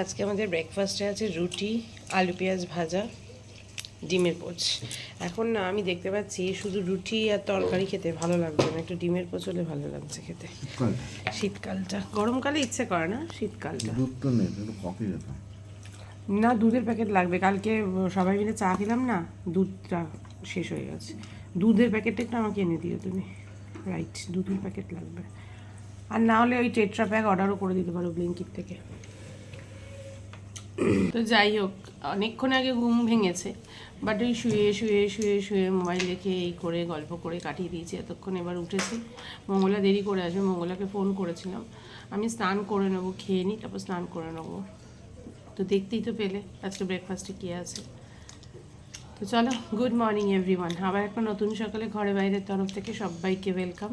আজকে আমাদের ব্রেকফাস্টে আছে রুটি আলু পেঁয়াজ ভাজা ডিমের পোচ। এখন না আমি দেখতে পাচ্ছি শুধু রুটি আর তরকারি খেতে ভালো লাগবে না। একটু ডিমের পোচ হলে ভালো লাগছে খেতে। শীতকালটা। গরমকালে ইচ্ছে করে না শীতকালটা? না দুধের প্যাকেট লাগবে। কালকে সবাই মিলে চা খেলাম না দুধটা শেষ হয়ে গেছে। দুধের প্যাকেটটা একটু আমাকে এনে দিও তুমি। রাইট দুধের প্যাকেট লাগবে। আর না হলে ওই টেট্রা প্যাক অর্ডারও করে দিতে পারো ব্লিঙ্কিট থেকে। তো যাই হোক, অনেকক্ষণ আগে ঘুম ভেঙেছে বাট ওই শুয়ে শুয়ে শুয়ে শুয়ে মোবাইল দেখে এই করে, গল্প করে কাটিয়ে দিয়েছি, এতক্ষণ এবার উঠেছি। মঙ্গলা দেরি করে আসবে, মঙ্গলাকে ফোন করেছিলাম। আমি স্নান করে নেব, খেয়ে নিই তারপর স্নান করে নেব। তো দেখতেই তো পেলে, আজকে ব্রেকফাস্টে কী আছে। তো চলো গুড মর্নিং এভরিওয়ান আবার একটা নতুন সকালে ঘরে বাইরের তরফ থেকে সবাইকে ওয়েলকাম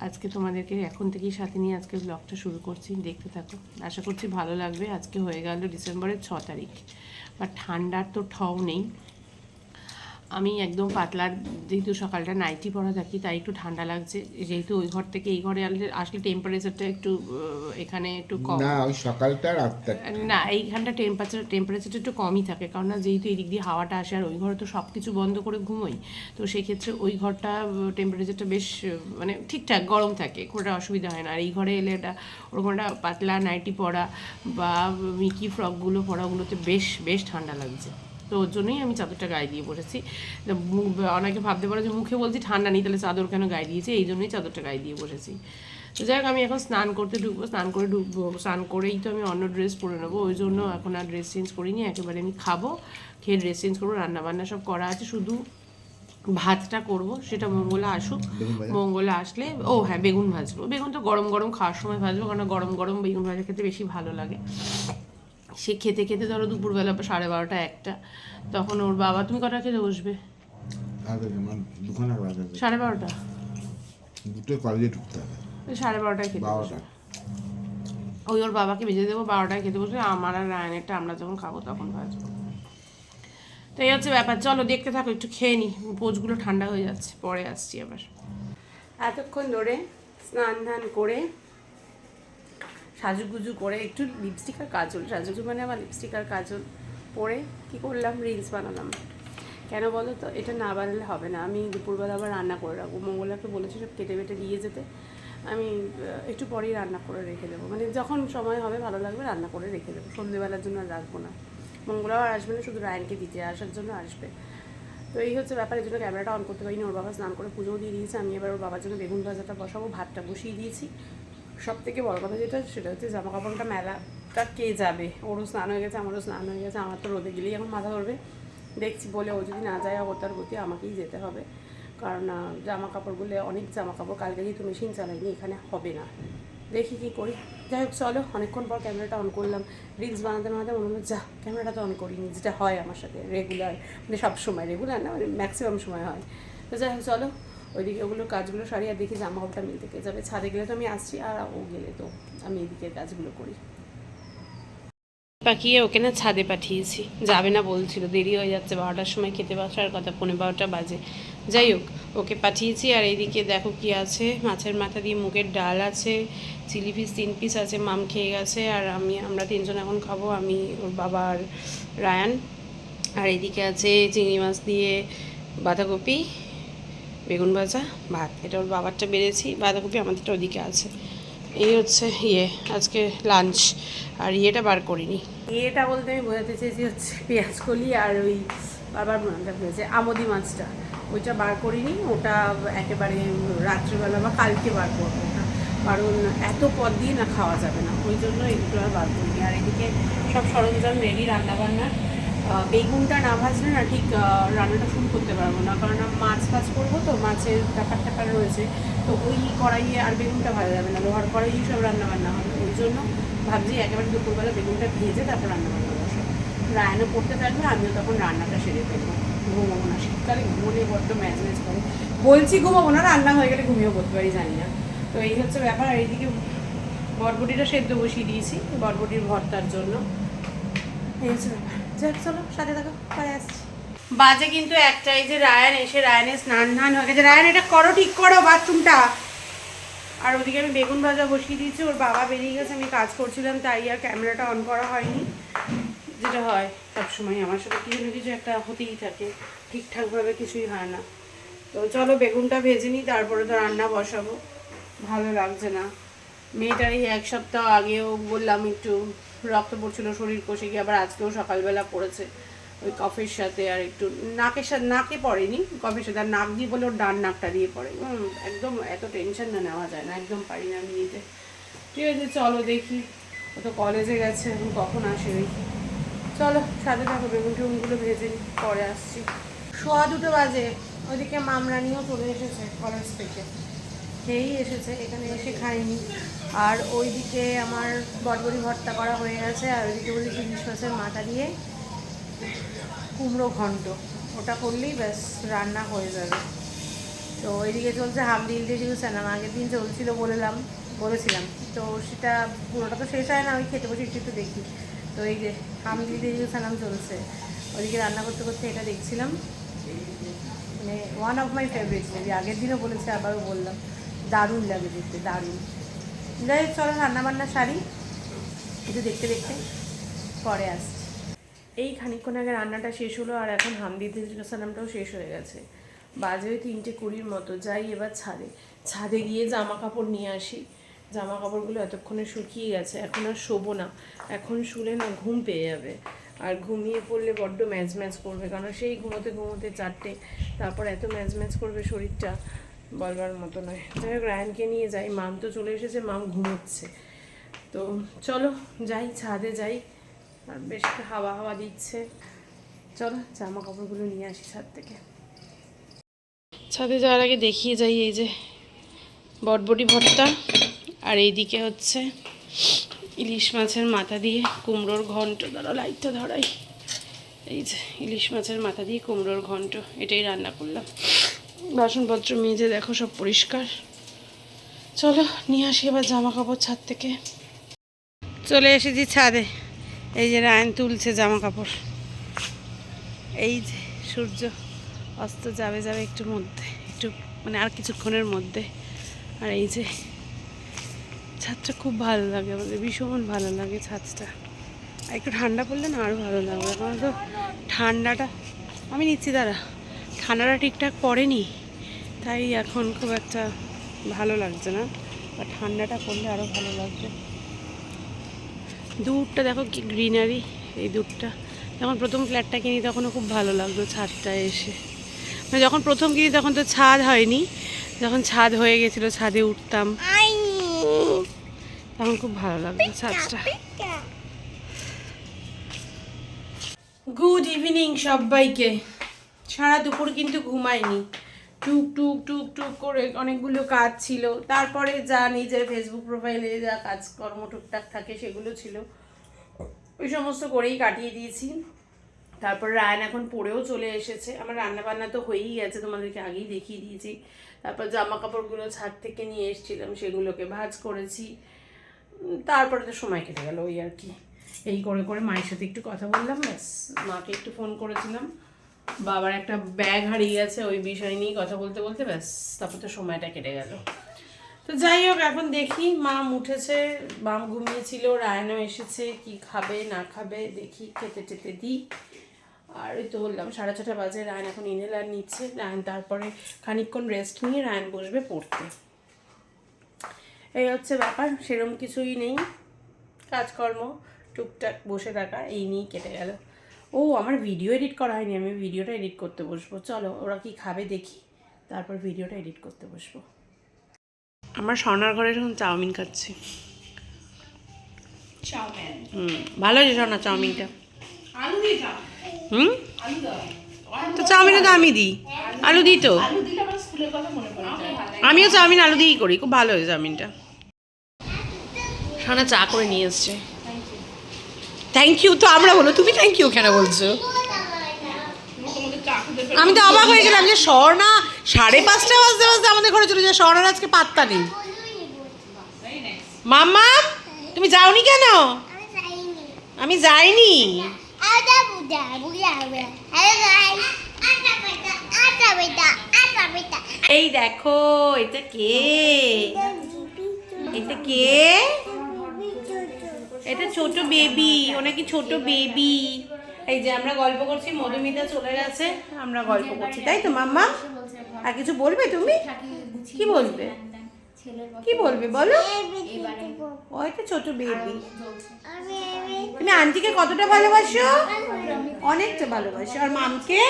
আজকে তোমাদেরকে এখন থেকেই সাথে নিয়ে আজকে ব্লগটা শুরু করছি, দেখতে থাকো। আশা করছি ভালো লাগবে। আজকে হয়ে গেল ডিসেম্বরের ছ তারিখ বা ঠান্ডার তো ঠাও নেই। আমি একদম পাতলার যেহেতু সকালটা নাইটি পরা থাকি তাই একটু ঠান্ডা লাগছে। যেহেতু ওই ঘর থেকে এই ঘরে আসলে আসলে টেম্পারেচারটা একটু এখানে একটু কম। না ওই সকালটা রাতটা না এইখানটা টেম্পারেচার টেম্পারেচারটা একটু কমই থাকে কারণ না যেহেতু এদিক দিয়ে হাওয়াটা আসে আর ওই ঘরে তো সব কিছু বন্ধ করে ঘুমোই তো সেই ক্ষেত্রে ওই ঘরটা টেম্পারেচারটা বেশ মানে ঠিকঠাক গরম থাকে কোনো অসুবিধা হয় না। আর এই ঘরে এলে এটা ওরকম একটা পাতলা নাইটি পরা বা মিকি ফ্রকগুলো পরাগুলোতে বেশ বেশ ঠান্ডা লাগছে। তো ওর জন্যই আমি চাদরটা গায়ে দিয়ে বসেছি। অনেকে ভাবতে পারে যে মুখে বলছি ঠান্ডা নেই তাহলে চাদর কেন গায়ে দিয়েছি? এই জন্যই চাদরটা গায়ে দিয়ে বসেছি। তো যাই হোক আমি এখন স্নান করতে ঢুকবো স্নান করে ঢুকবো। স্নান করেই তো আমি অন্য ড্রেস পরে নেব। ওই জন্য এখন আর ড্রেস চেঞ্জ করিনি একেবারে আমি খাব খেয়ে ড্রেস চেঞ্জ করব রান্না বান্না সব করা আছে। শুধু ভাতটা করব সেটা মঙ্গলা আসুক? মঙ্গলা আসলে ও হ্যাঁ বেগুন ভাজবো। বেগুন তো গরম গরম খাওয়ার সময় ভাজবো কারণ গরম গরম বেগুন ভাজা খেতে বেশি ভালো লাগে। সে খেতে খেতে ধরো দুপুরবেলা বা সাড়ে বারোটা একটা। তখন ওর বাবা তুমি কটা খেতে বসবে? আছে সাড়ে বারোটা। দুটো কলেজে ঢুকতে হবে। ওই সাড়ে বারোটায় খেতে বারোটা। ওই ওর বাবাকে ভেজে দেবো বারোটায় খেতে বসবে। আমার আর রায়নেরটা আমরা যখন খাব তখন ভাজবো। তো এই হচ্ছে ব্যাপার। চলো দেখতে থাকো একটু খেয়ে নি। পোচগুলো ঠান্ডা হয়ে যাচ্ছে পরে আসছি আবার। এতক্ষণ ধরে স্নান ধান করে সাজুগুজু করে একটু লিপস্টিক আর কাজল। সাজুগুজু মানে আমার লিপস্টিক আর কাজল পরে কি করলাম? রিলস বানালাম। কেন বলো তো? এটা না বানালে হবে না। আমি দুপুরবেলা আবার রান্না করে রাখব। মঙ্গলাকে বলেছি সব কেটে বেটে দিয়ে যেতে। আমি একটু পরেই রান্না করে রেখে দেবো। মানে যখন সময় হবে, ভালো লাগবে, রান্না করে রেখে দেবো। সন্ধ্যেবেলার জন্য আর রাখব না। মঙ্গলাও আর আসবে না, শুধু রায়নকে দিতে আসার জন্য আসবে। তো এই হচ্ছে ব্যাপার। এই জন্য ক্যামেরাটা অন করতে পারিনি। ওর বাবা স্নান করে পুজোও দিয়ে দিয়েছে। আমি এবার ওর বাবার জন্য বেগুন ভাজাটা বসাবো। ভাতটা বসিয়ে দিয়েছি। সব থেকে বড় কথা যেটা, সেটা হচ্ছে জামা কাপড়টা মেলাটা কে যাবে? ওরও স্নান হয়ে গেছে, আমারও স্নান হয়ে গেছে, আমার তো রোদে গেলেই এখন মাথা ধরবে। দেখছি বলে ও যদি না যায় ও তার গতি আমাকেই যেতে হবে। কারণ জামা কাপড়গুলো অনেক জামা কাপড় কালকে যেহেতু মেশিন চালাইনি, এখানে হবে না। দেখি কি করি। যাই হোক, চলো, অনেকক্ষণ পর ক্যামেরাটা অন করলাম। রিলস বানাতে বানাতে মনে হলো, যা, ক্যামেরাটা তো অন করিনি। যেটা হয় আমার সাথে রেগুলার মানে সব সময় রেগুলার না মানে ম্যাক্সিমাম সময় হয়। তো যাই হোক, চলো ওইদিকে ওগুলো কাজগুলো সারি আর দেখি জামা কাপড়টা মিলতে কে যাবে। ছাদে গেলে তো আমি আসছি আর ও গেলে তো আমি এদিকে কাজগুলো করি। পাকিয়ে ওকে না ছাদে পাঠিয়েছি। যাবে না বলছিল, দেরি হয়ে যাচ্ছে, বারোটার সময় খেতে বসার কথা পনেরো বারোটা বাজে। যাই হোক, ওকে পাঠিয়েছি আর এইদিকে দেখো কি আছে। মাছের মাথা দিয়ে মুগের ডাল আছে, চিলি পিস তিন পিস আছে, মাম খেয়ে গেছে আর আমি, আমরা তিনজন এখন খাব, আমি, ওর বাবা আর রায়ান। আর এইদিকে আছে চিংড়ি মাছ দিয়ে বাঁধাকপি বেগুন ভাজা, ভাত। এটা ওর বাবারটা বেড়েছি, বাঁধাকপি আমাদেরটা ওদিকে আছে। এই হচ্ছে ইয়ে আজকে লাঞ্চ আর ইয়েটা বার করিনি। ইয়েটা বলতে আমি বোঝাতে চেয়েছি হচ্ছে পেঁয়াজ কলি আর ওই বারবার মনে হয়েছে, আমদি মাছটা। ওইটা বার করিনি, ওটা একেবারে রাত্রিবেলা বা কালকে বার করব ওটা। কারণ এত পদ দিয়ে না খাওয়া যাবে না, ওই জন্য এগুলো আর বার করিনি। আর এদিকে সব সরঞ্জাম রেডি রান্নাবান্নার বেগুনটা না ভাজলে না ঠিক রান্নাটা শুরু করতে পারব না। কারণ মাছ ফাজ করব তো, মাছের ব্যাপার ট্যাপার রয়েছে। তো ওই কড়াইয়ে আর বেগুনটা ভাজা যাবে না। লোহার কড়াইয়ে সব রান্না বান্না হবে। ওই জন্য ভাবছি একেবারে দুপুরবেলা বেগুনটা ভেজে তারপর রান্না বান্না বসাবো রায়নও পড়তে থাকবে আমিও তখন রান্নাটা সেরে ফেলব। ঘুমাবো না। শীতকালে ঘুমোলে বড্ড ম্যাচ ম্যাচ করে। বলছি ঘুমাবো না, রান্না হয়ে গেলে ঘুমিয়েও করতে পারি, জানি না। তো এই হচ্ছে ব্যাপার। আর এইদিকে বরবটিটা সেদ্ধ বসিয়ে দিয়েছি, বরবটির ভর্তার জন্য। এই হচ্ছে ব্যাপার। যাক, চলো, সাথে থাকো, পরে আসছি। বাজে কিন্তু একটাই যে রায়ান এসে, রায়ানের স্নান ধান হয়ে গেছে। রায়ান, এটা করো, ঠিক করো বাথরুমটা আর ওদিকে আমি বেগুন ভাজা বসিয়ে দিয়েছি, ওর বাবা বেরিয়ে গেছে, আমি কাজ করছিলাম, তাই আর ক্যামেরাটা অন করা হয়নি। যেটা হয় সবসময় আমার সাথে কিছু না কিছু একটা হতেই থাকে, ঠিকঠাকভাবে কিছুই হয় না। তো চলো, বেগুনটা ভেজে নিই, তারপরে তো রান্না বসাবো। ভালো লাগছে না। মেয়েটার এই এক সপ্তাহ আগেও বললাম একটু রক্ত পড়ছিল, শরীর কষে গিয়ে আবার আজকেও সকালবেলা পড়েছে। ওই কফের সাথে আর একটু নাকের সাথে, নাকে পড়েনি, কফের সাথে। আর নাক দিয়ে বলে ওর ডান নাকটা দিয়ে পড়ে। একদম এত টেনশন না নেওয়া যায় না, একদম পারি না আমি নিতে। ঠিক আছে, চলো দেখি। ও তো কলেজে গেছে কখন আসে দেখি চলো, সাথে থাকো, বেগুন টেগুনগুলো ভেজে পরে আসছি। সোয়া দুটো বাজে, ওইদিকে মামরানিও চলে এসেছে কলেজ থেকে। খেয়েই এসেছে, এখানে এসে খাইনি আর ওইদিকে আমার বটবড়ি ভর্তা করা হয়ে গেছে, আর ওইদিকে বলি ইলিশ মাছের মাথা দিয়ে কুমড়ো ঘন্ট। ওটা করলেই ব্যাস রান্না হয়ে যাবে। তো ওইদিকে চলছে হামদিল দিয়ে সানাম আগের দিন চলছিল বললাম, বলেছিলাম। তো সেটা পুরোটা তো শেষ হয় না, ওই খেতে বসে একটু একটু দেখি। তো এই যে হামদিল দিয়ে সানাম চলছে। ওইদিকে রান্না করতে করতে এটা দেখছিলাম। মানে ওয়ান অফ মাই ফেভারিট আগের দিনও বলেছে, আবারও বললাম। দারুণ লাগে দেখতে, দারুণ। যাই হোক, চলো রান্নাবান্না সারি। একটু দেখতে দেখতে পরে আসছি। এই খানিকক্ষণ আগে রান্নাটা শেষ হলো, আর এখন হামদি সালামটাও শেষ হয়ে গেছে। বাজে ওই তিনটে কুড়ির মতো, যাই এবার ছাদে। ছাদে গিয়ে জামা কাপড় নিয়ে আসি। জামা কাপড়গুলো এতক্ষণে শুকিয়ে গেছে, এখন আর শোবো না। এখন শুলে না ঘুম পেয়ে যাবে। আর ঘুমিয়ে পড়লে বড্ড ম্যাচ ম্যাচ করবে, কারণ সেই ঘুমোতে ঘুমোতে চারটে, তারপর এত ম্যাচ ম্যাচ করবে শরীরটা। বলবার মতো নয়। যাই হোক, রায়ানকে নিয়ে যাই। মাম তো চলে এসেছে, মাম ঘুমোচ্ছে। তো চলো, যাই, ছাদে যাই। আর বেশ হাওয়া হাওয়া দিচ্ছে। চলো, জামা কাপড়গুলো নিয়ে আসি ছাদ থেকে। ছাদে যাওয়ার আগে দেখিয়ে যাই এই যে বটবটি ভর্তা। আর এইদিকে হচ্ছে ইলিশ মাছের মাথা দিয়ে কুমড়োর ঘন্ট। ধরো লাইটটা ধরাই। এই যে ইলিশ মাছের মাথা দিয়ে কুমড়োর ঘন্ট। এটাই রান্না করলাম। বাসনপত্র মেজে দেখো, সব পরিষ্কার। চলো, নিয়ে আসি এবার জামা কাপড় ছাদ থেকে। চলে এসেছি ছাদে। এই যে রায়ন তুলছে জামা কাপড় এই যে সূর্য অস্ত যাবে যাবে একটু মধ্যে, একটু মানে আর কিছুক্ষণের মধ্যে। আর এই যে ছাদটা খুব ভালো লাগে আমাদের, ভীষণ ভালো লাগে ছাদটা। আর একটু ঠান্ডা পড়লে না আরও ভালো লাগবে। এখন তো ঠান্ডাটা, আমি নিচ্ছি, দাঁড়া। ঠান্ডাটা ঠিকঠাক পড়েনি, তাই এখন খুব একটা ভালো লাগছে না আর ঠান্ডাটা পড়লে আরও ভালো লাগবে। দূরটা দেখো কি গ্রিনারি, এই দূরটা যখন প্রথম ফ্ল্যাটটা কিনি তখনও খুব ভালো লাগতো ছাদটা এসে। মানে যখন প্রথম কিনি তখন তো ছাদ হয়নি, যখন ছাদ হয়ে গেছিল ছাদে উঠতাম, তখন খুব ভালো লাগতো ছাদটা। গুড ইভিনিং সবাইকে। সারা দুপুর কিন্তু ঘুমাইনি টুক টুক টুক টুক করে অনেকগুলো কাজ ছিল। তারপরে যা নিজের ফেসবুক প্রোফাইলে যা কাজকর্ম টুকটাক থাকে সেগুলো ছিল। ওই সমস্ত করেই কাটিয়ে দিয়েছি। তারপর রায়ন এখন পড়েও চলে এসেছে। আমার রান্না বান্না তো হয়েই গেছে, তোমাদেরকে আগেই দেখিয়ে দিয়েছি। তারপর জামা কাপড়গুলো ছাদ থেকে নিয়ে এসেছিলাম, সেগুলোকে ভাজ করেছি। তারপরে তো সময় কেটে গেল ওই আর কি। এই করে করে মায়ের সাথে একটু কথা বললাম, ব্যাস, মাকে একটু ফোন করেছিলাম। বাবার একটা ব্যাগ হারিয়ে গেছে, ওই বিষয় নিয়ে কথা বলতে বলতে ব্যাস, তারপর তো সময়টা কেটে গেল। তো যাই হোক, এখন দেখি মা উঠেছে, মাম ঘুমিয়েছিল, রায়নও এসেছে, কি খাবে, না খাবে, দেখি, খেতে টেতে দিই। আর ওই তো বললাম, সাড়ে ছটা বাজে, রায়ন এখন ইনহেলার নিচ্ছে। রায়ন তারপরে খানিকক্ষণ রেস্ট নিয়ে রায়ন বসবে পড়তে। এই হচ্ছে ব্যাপার, সেরম কিছুই নেই। কাজকর্ম, টুকটাক বসে থাকা, এই নিয়েই কেটে গেল। ও আমার ভিডিও এডিট করা হয়নি আমি ভিডিওটা এডিট করতে বসবো। চলো ওরা কি খাবে দেখি। তারপর ভিডিওটা এডিট করতে বসবো। আমার সোনার ঘরে এখন চাউমিন খাচ্ছি। হুম ভালো হয়েছে সোনা চাউমিনটা। হুম তো চাউমিনে তো আমি দিই। আলু দিই তো। আমিও চাউমিন আলু দিয়েই করি। খুব ভালো হয়েছে চাউমিনটা। সোনা চা করে নিয়ে এসছে। থ্যাংক ইউ তো আমরা বলো তুমি থ্যাংক ইউ কেন বলছো? আমি তো অবাক হয়ে গেলাম যে স্বর্ণা সাড়ে পাঁচটা বাজতে বাজতে আমাদের ঘরে চলে যায়। স্বর্ণার আজকে পাত্তা নেই। মাম্মা, তুমি যাওনি কেন? আমি যাইনি. এই দেখো, এটা কে? এটা কে? এটা ছোট বেবি ও নাকি ছোট বেবি এই যে আমরা গল্প করছি, মধুমিতা চলে গেছে, আমরা গল্প করছি, তাই তো মাম্মা? আর কিছু বলবে তুমি? কি বলবে? কি বলবে বলো? ও একটা ছোট বেবি তুমি আন্টিকে কতটা ভালোবাসো? অনেকটা ভালোবাসো। আর মামকে?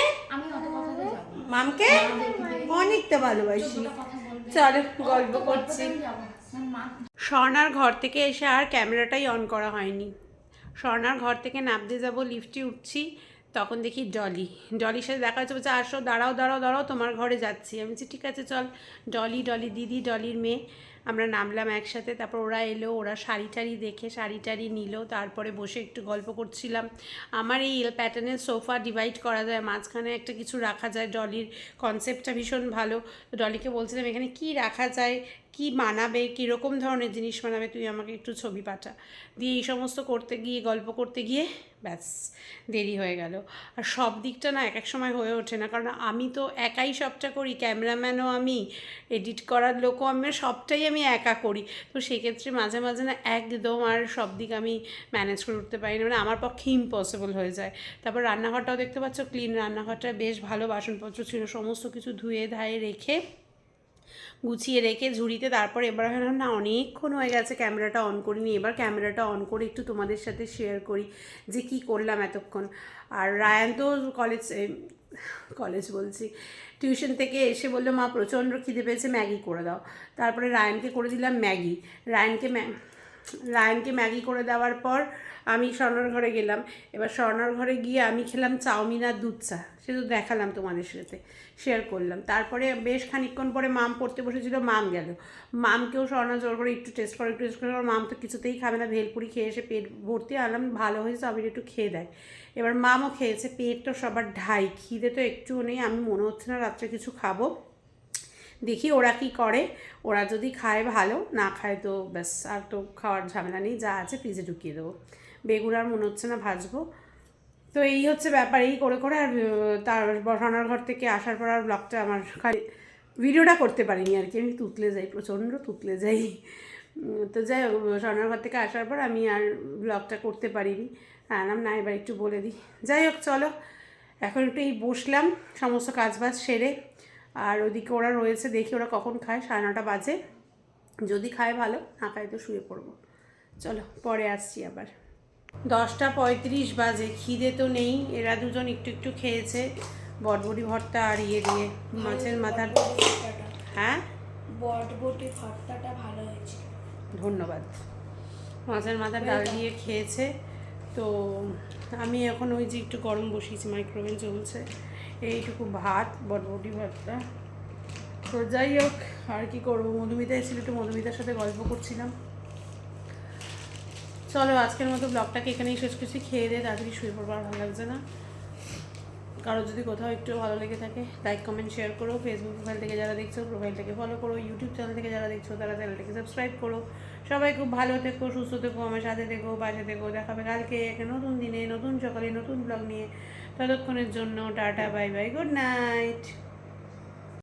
মামকে? অনেকটা ভালোবাসি। চলো, গল্প করছি। স্বর্ণার ঘর থেকে এসে আর ক্যামেরাটাই অন করা হয়নি। স্বর্ণার ঘর থেকে নামতে যাব, লিফটে উঠছি। তখন দেখি ডলি। ডলির সাথে দেখা হচ্ছে বলছে, আসো, দাঁড়াও দাঁড়াও দাঁড়াও, তোমার ঘরে যাচ্ছি। আমি বলছি, ঠিক আছে, চল। ডলি ডলি দিদি, ডলির মেয়ে, আমরা নামলাম একসাথে। তারপর ওরা এলো, ওরা শাড়ি টাড়ি দেখে, শাড়ি টাড়ি নিল। তারপরে বসে একটু গল্প করছিলাম। আমার এই প্যাটার্নের সোফা ডিভাইড করা যায়, মাঝখানে একটা কিছু রাখা যায়। ডলির কনসেপ্টটা ভীষণ ভালো। ডলিকে বলছিলাম, এখানে কি রাখা যায়? কি মানাবে? কীরকম ধরনের জিনিস মানাবে? তুই আমাকে একটু ছবি পাঠা। দিয়ে এই সমস্ত করতে গিয়ে, গল্প করতে গিয়ে ব্যাস, দেরি হয়ে গেল। আর সব দিকটা না এক এক সময় হয়ে ওঠে না। কারণ আমি তো একাই সবটা করি, ক্যামেরাম্যানও আমি, এডিট করার লোকও আমি, সবটাই আমি একা করি। তো সেক্ষেত্রে মাঝে মাঝে না একদম আর সব দিক আমি ম্যানেজ করে উঠতে পারি না। মানে আমার পক্ষে ইম্পসিবল হয়ে যায়। তারপর রান্নাঘরটাও দেখতে পাচ্ছ ক্লিন রান্নাঘরটা, বেশ ভালো বাসনপত্র ছিল, সমস্ত কিছু ধুয়ে ধায়ে রেখে গুছিয়ে রেখে ঝুড়িতে তারপর এবার হলাম না অনেকক্ষণ হয়ে গেছে ক্যামেরাটা অন করিনি। এবার ক্যামেরাটা অন করে একটু তোমাদের সাথে শেয়ার করি যে কি করলাম এতক্ষণ। আর রায়ান তো কলেজ কলেজ বলছি টিউশন থেকে এসে বলল, মা, প্রচণ্ড খিদে পেয়েছে, ম্যাগি করে দাও। তারপরে রায়ানকে করে দিলাম ম্যাগি। রায়ানকে ম্যা রায়ানকে ম্যাগি করে দেওয়ার পর আমি স্বর্ণর ঘরে গেলাম। এবার স্বর্ণর ঘরে গিয়ে আমি খেলাম চাউমিন আর দুধ চা। সে তো দেখালাম তোমাদের সাথে শেয়ার করলাম। তারপরে বেশ খানিকক্ষণ পরে মাম পড়তে বসেছিল, মাম গেল। মামকেও স্বর্ণা জোর করে একটু টেস্ট করে, একটু টেস্ট করে মাম তো কিছুতেই খাবে না। ভেলপুরি খেয়ে এসে পেট ভর্তি আনলাম ভালো হয়েছে চাউমিন একটু খেয়ে দেয়। এবার মামও খেয়েছে, পেট তো সবার ঢাই, খিদে তো একটুও নেই, আমি মনে হচ্ছে না রাত্রে কিছু খাব। দেখি ওরা কি করে। ওরা যদি খায় ভালো, না খায় তো ব্যাস, আর তো খাওয়ার ঝামেলা নেই, যা আছে ফ্রিজে ঢুকিয়ে দেবো। বেগুন আর মনে হচ্ছে না ভাজবো। তো এই হচ্ছে ব্যাপার, এই করে করে আর তার বসানোর ঘর থেকে আসার পর আর ব্লগটা আমার খালি ভিডিওটা করতে পারিনি আর কি। আমি তুতলে যাই, প্রচণ্ড তুতলে যাই। তো যাই হোক স্বর্ণার ঘর থেকে আসার পর আমি আর ব্লগটা করতে পারিনি। আনাম না, এবার একটু বলে দিই। যাই হোক, চলো, এখন একটু এই বসলাম, সমস্ত কাজবাজ সেরে আর ওদিকে ওরা রয়েছে দেখি ওরা কখন খায় সাড়ে নটা বাজে। যদি খায় ভালো না খায় তো শুয়ে পড়ব। চলো পরে আসছি আবার। দশটা পঁয়ত্রিশ বাজে খিদে তো নেই। এরা দুজন একটু একটু খেয়েছে বটবটি ভর্তা আর ইয়ে দিয়ে মাছের মাথার হ্যাঁ? বটবটি ভর্তাটা ভালো হয়েছে ধন্যবাদ। মাছের মাথার ডাল দিয়ে খেয়েছে। তো আমি এখন ওই যে একটু গরম বসিয়েছি মাইক্রোওভেন চলছে এইটুকু ভাত বটবটি ভাতটা। তো যাই হোক, আর কি করব? মধুমিতা এসেছিল একটু, মধুমিতার সাথে গল্প করছিলাম। চলো, আজকের মতো ব্লগটাকে এখানেই শেষ করছি। খেয়ে দিয়ে তাড়াতাড়ি শুয়ে পড়ব, আর ভালো লাগছে না। কারও যদি কোথাও একটু ভালো লেগে থাকে লাইক কমেন্ট শেয়ার করো। ফেসবুক প্রোফাইল থেকে যারা দেখছ প্রোফাইলটাকে ফলো করো। ইউটিউব চ্যানেল থেকে যারা দেখছ, তারা চ্যানেলটাকে সাবস্ক্রাইব করো। সবাই খুব ভালো থেকো, সুস্থ থেকো, আমার সাথে থেকো, পাশে থেকো। দেখাবে কালকে একটা নতুন দিনে, নতুন সকালে নতুন ব্লগ নিয়ে। ততক্ষণের জন্য tata bye bye good night.